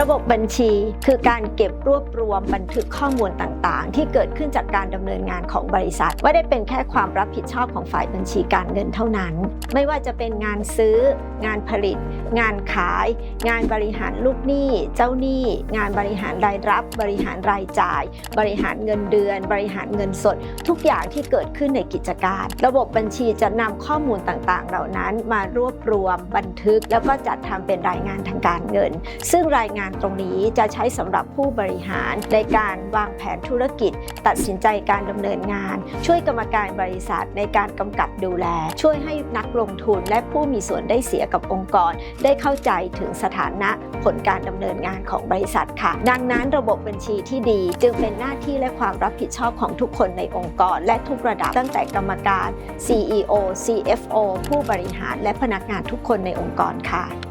ระบบบัญชีคือการเก็บรวบรวมบันทึกข้อมูลต่างๆ ที่เกิดขึ้นจากการดำเนินงานของบริษัทไม่ได้เป็นแค่ความรับผิดชอบของฝ่ายบัญชีการเงินเท่านั้น ไม่ว่าจะเป็นงานซื้อ งานผลิต งานขาย งานบริหารลูกหนี้ เจ้าหนี้ งานบริหารรายรับ บริหารรายจ่าย บริหารเงินเดือน บริหารเงินสด ทุกอย่างที่เกิดขึ้นในกิจการ ระบบบัญชีจะนำข้อมูลต่างๆ เหล่านั้นมารวบรวมบันทึก แล้วก็จัดทำเป็นรายงานทางการเงิน ซึ่งรายงานานตรงนี้จะใช้สำหรับผู้บริหารในการวางแผนธุรกิจ ตัดสินใจการดำเนินงาน ช่วยกรรมการบริษัทในการกำกับดูแล ช่วยให้นักลงทุนและผู้มีส่วนได้เสียกับองค์กร ได้เข้าใจถึงสถานะผลการดำเนินงานของบริษัทค่ะ ดังนั้นระบบบัญชีที่ดีจึงเป็นหน้าที่และความรับผิดชอบของทุกคนในองค์กร และทุกระดับตั้งแต่กรรมการ CEO CFO ผู้บริหารและพนักงานทุกคนในองค์กรค่ะ